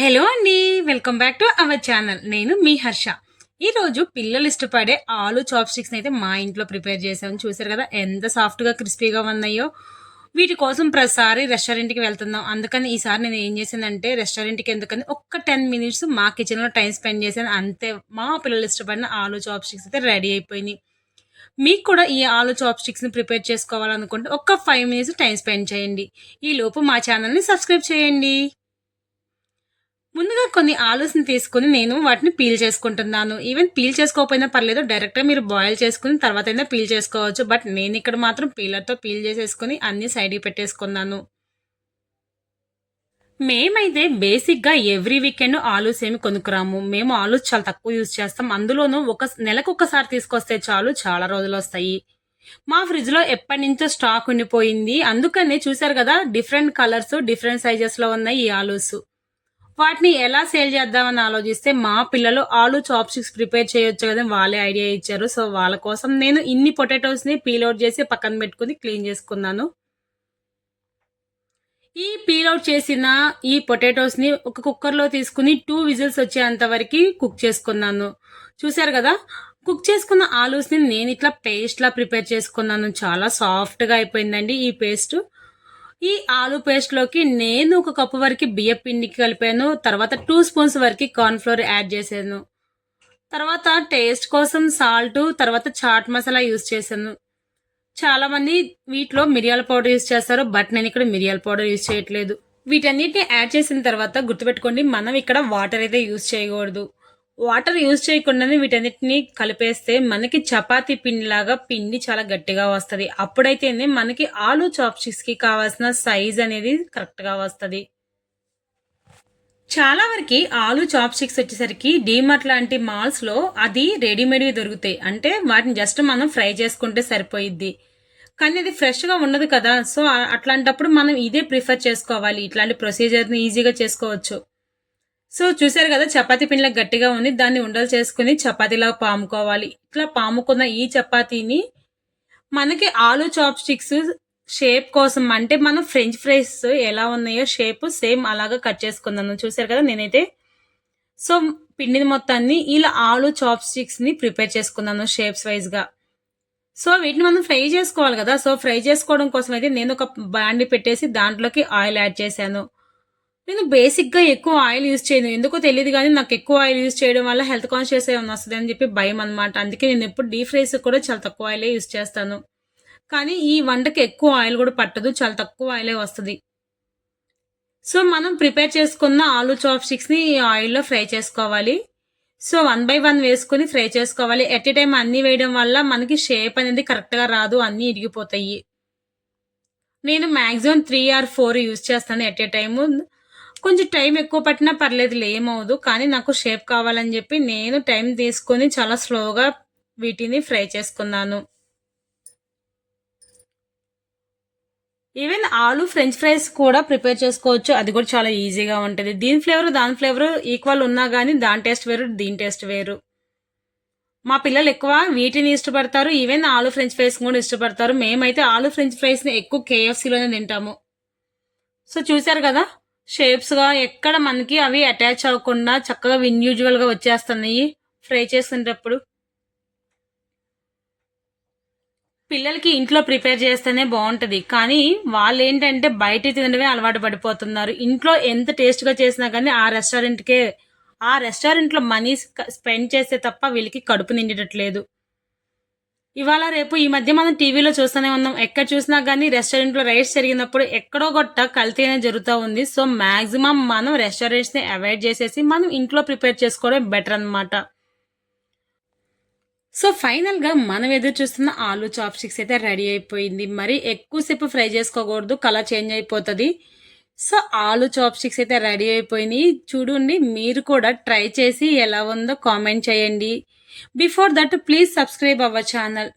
Hello అండి welcome back to our channel. నేను మీ హర్ష. ఈరోజు పిల్లలు ఇష్టపడే ఆలు చాప్ స్టిక్స్ అయితే మా ఇంట్లో ప్రిపేర్ చేసాము చూసారు కదా ఎంత సాఫ్ట్గా క్రిస్పీగా ఉన్నాయో. వీటి కోసం ప్రతిసారి రెస్టారెంట్కి వెళ్తున్నాం. అందుకని ఈసారి నేను ఏం చేశానంటే రెస్టారెంట్కి ఎందుకని ఒక్క టెన్ మినిట్స్ మా కిచెన్లో టైం స్పెండ్ చేశాను. అంతే మా పిల్లలు ఇష్టపడిన ఆలు చాప్ స్టిక్స్ అయితే రెడీ అయిపోయినాయి. మీకు కూడా ఈ ఆలు చాప్ స్టిక్స్ని ప్రిపేర్ చేసుకోవాలనుకుంటే ఒక్క ఫైవ్ మినిట్స్ టైం స్పెండ్ చేయండి. ఈ లోపు మా ఛానల్ని సబ్స్క్రైబ్ చేయండి. ముందుగా కొన్ని ఆలూస్ని తీసుకుని నేను వాటిని పీల్ చేసుకుంటున్నాను. ఈవెన్ పీల్ చేసుకోకపోయినా పర్లేదు డైరెక్ట్గా మీరు బాయిల్ చేసుకుని తర్వాత అయినా పీల్ చేసుకోవచ్చు. బట్ నేను ఇక్కడ మాత్రం పీలర్తో పీల్ చేసేసుకుని అన్ని సైడ్కి పెట్టేసుకున్నాను. మేమైతే బేసిక్గా ఎవ్రీ వీకెండ్ ఆలూస్ ఏమి కొనుక్కురాము. మేము ఆలూస్ చాలా తక్కువ యూజ్ చేస్తాం. అందులోనూ ఒక నెలకు ఒకసారి తీసుకొస్తే చాలు చాలా రోజులు వస్తాయి. మా ఫ్రిడ్జ్లో ఎప్పటి నుంచో స్టాక్ ఉండిపోయింది. అందుకనే చూసారు కదా డిఫరెంట్ కలర్స్ డిఫరెంట్ సైజెస్లో ఉన్నాయి ఈ ఆలూస్. వాటిని ఎలా సేల్ చేద్దామని ఆలోచిస్తే మా పిల్లలు ఆలు చాప్స్టిక్స్ ప్రిపేర్ చేయొచ్చు కదా వాళ్ళే ఐడియా ఇచ్చారు. సో వాళ్ళ కోసం నేను ఇన్ని పొటాటోస్ని పీల్ చేసి పక్కన పెట్టుకుని క్లీన్ చేసుకున్నాను. ఈ పీల్ అవుట్ చేసిన ఈ పొటాటోస్ని ఒక కుక్కర్లో తీసుకుని టూ విజిల్స్ వచ్చేంత వరకు కుక్ చేసుకున్నాను. చూసారు కదా? కుక్ చేసుకున్న ఆలూస్ని నేను ఇట్లా పేస్ట్లా ప్రిపేర్ చేసుకున్నాను. చాలా సాఫ్ట్గా అయిపోయిందండి ఈ పేస్ట్ ఈ ఆలు పేస్ట్లోకి నేను ఒక కప్పు వరకు బియ్య పిండికి కలిపాను. తర్వాత టూ స్పూన్స్ వరకు కార్న్ఫ్లోర్ యాడ్ చేశాను. తర్వాత టేస్ట్ కోసం సాల్ట్ తర్వాత చాట్ మసాలా యూస్ చేశాను. చాలామంది వీటిలో మిరియాల పౌడర్ యూస్ చేస్తారు బట్ నేను ఇక్కడ మిరియాల పౌడర్ యూస్ చేయట్లేదు. వీటన్నిటిని యాడ్ చేసిన తర్వాత గుర్తుపెట్టుకోండి మనం ఇక్కడ వాటర్ అయితే యూస్ చేయకూడదు. వాటర్ యూజ్ చేయకుండానే వీటన్నిటిని కలిపేస్తే మనకి చపాతీ పిండిలాగా పిండి చాలా గట్టిగా వస్తుంది. అప్పుడైతేనే మనకి ఆలు చాప్స్టిక్స్కి కావాల్సిన సైజ్ అనేది కరెక్ట్గా వస్తుంది. చాలా వరకు ఆలు చాప్స్టిక్స్ వచ్చేసరికి డీమార్ట్ లాంటి మాల్స్లో అది రెడీమేడ్వి దొరుకుతాయి. అంటే వాటిని జస్ట్ మనం ఫ్రై చేసుకుంటే సరిపోయిద్ది. కానీ అది ఫ్రెష్గా ఉండదు కదా సో అట్లాంటప్పుడు మనం ఇదే ప్రిఫర్ చేసుకోవాలి. ఇట్లాంటి ప్రొసీజర్ని ఈజీగా చేసుకోవచ్చు. సో చూసారు కదా చపాతీ పిండిలా గట్టిగా ఉంది. దాన్ని ఉండలు చేసుకుని చపాతీలా పాముకోవాలి. ఇట్లా పాముకున్న ఈ చపాతీని మనకి ఆలు చాప్ స్టిక్స్ షేప్ కోసం అంటే మనం ఫ్రెంచ్ ఫ్రైస్ ఎలా ఉన్నాయో షేప్ సేమ్ అలాగా కట్ చేసుకున్నాను చూసారు కదా నేనైతే సో పిండిని మొత్తాన్ని ఇలా ఆలు చాప్ స్టిక్స్ని ప్రిపేర్ చేసుకున్నాను షేప్స్ వైజ్గా. సో వీటిని మనం ఫ్రై చేసుకోవాలి కదా సో ఫ్రై చేసుకోవడం కోసం అయితే నేను ఒక బాండి పెట్టేసి దాంట్లోకి ఆయిల్ యాడ్ చేశాను. నేను బేసిక్గా ఎక్కువ ఆయిల్ యూజ్ చేయను. ఎందుకో తెలియదు కానీ నాకు ఎక్కువ ఆయిల్ యూజ్ చేయడం వల్ల హెల్త్ కాన్షియస్ ఏమైనా వస్తుంది అని చెప్పి భయం అనమాట అందుకే నేను ఎప్పుడు డీప్ ఫ్రైస్ కూడా చాలా తక్కువ ఆయిలే యూజ్ చేస్తాను. కానీ ఈ వంటకి ఎక్కువ ఆయిల్ కూడా పట్టదు. చాలా తక్కువ ఆయిలే వస్తుంది. సో మనం ప్రిపేర్ చేసుకున్న ఆలు చాప్ స్టిక్స్ని ఈ ఆయిల్లో ఫ్రై చేసుకోవాలి. సో వన్ బై వన్ వేసుకుని ఫ్రై చేసుకోవాలి. ఎట్ ఏ టైం అన్నీ వేయడం వల్ల మనకి షేప్ అనేది కరెక్ట్గా రాదు. అన్నీ ఇరిగిపోతాయి. నేను maximum three or four use చేస్తాను ఎట్ ఏ టైము. కొంచెం టైం ఎక్కువ పట్టినా పర్లేదు ఏమవుదు కానీ నాకు షేప్ కావాలని చెప్పి నేను టైం తీసుకొని చాలా స్లోగా వీటిని ఫ్రై చేసుకున్నాను. ఈవెన్ ఆలు ఫ్రెంచ్ ఫ్రైస్ కూడా ప్రిపేర్ చేసుకోవచ్చు. అది కూడా చాలా ఈజీగా ఉంటుంది. దీని ఫ్లేవర్ దాని ఫ్లేవర్ ఈక్వల్ ఉన్నా కానీ దాని టేస్ట్ వేరు దీని టేస్ట్ వేరు. మా పిల్లలు ఎక్కువ వీటిని ఇష్టపడతారు. ఈవెన్ ఆలు ఫ్రెంచ్ ఫ్రైస్ కూడా ఇష్టపడతారు. మేమైతే ఆలు ఫ్రెంచ్ ఫ్రైస్ని ఎక్కువ కేఎఫ్సీలోనే తింటాము. సో చూసారు కదా? షేప్స్గా ఎక్కడ మనకి అవి అటాచ్ అవ్వకుండా చక్కగా గా వచ్చేస్తున్నాయి. ఫ్రై చేసేటప్పుడు పిల్లలకి ఇంట్లో ప్రిపేర్ చేస్తేనే బాగుంటుంది. కానీ వాళ్ళు ఏంటంటే బయట తినడమే అలవాటు పడిపోతున్నారు. ఇంట్లో ఎంత టేస్ట్గా చేసినా కానీ ఆ రెస్టారెంట్కే ఆ రెస్టారెంట్లో మనీ స్పెండ్ చేస్తే తప్ప వీళ్ళకి కడుపు నిండేటట్లేదు. ఇవాళ రేపు ఈ మధ్య మనం టీవీలో చూస్తూనే ఉన్నాం. ఎక్కడ చూసినా కానీ రెస్టారెంట్లో రైడ్స్ జరిగినప్పుడు ఎక్కడో గొట్ట కల్తీ అనేది జరుగుతూ ఉంది. సో మాక్సిమం మనం రెస్టారెంట్స్ని అవాయిడ్ చేసేసి మనం ఇంట్లో ప్రిపేర్ చేసుకోవడం బెటర్ అనమాట సో ఫైనల్గా మనం ఎదురు చూస్తున్న ఆలు చాప్ స్టిక్స్ అయితే రెడీ అయిపోయింది. మరి ఎక్కువసేపు ఫ్రై చేసుకోకూడదు. కలర్ చేంజ్ అయిపోతుంది. సో ఆలు చాప్ స్టిక్స్ అయితే రెడీ అయిపోయినాయి. చూడండి మీరు కూడా ట్రై చేసి ఎలా ఉందో కామెంట్ చేయండి. Before that please subscribe our channel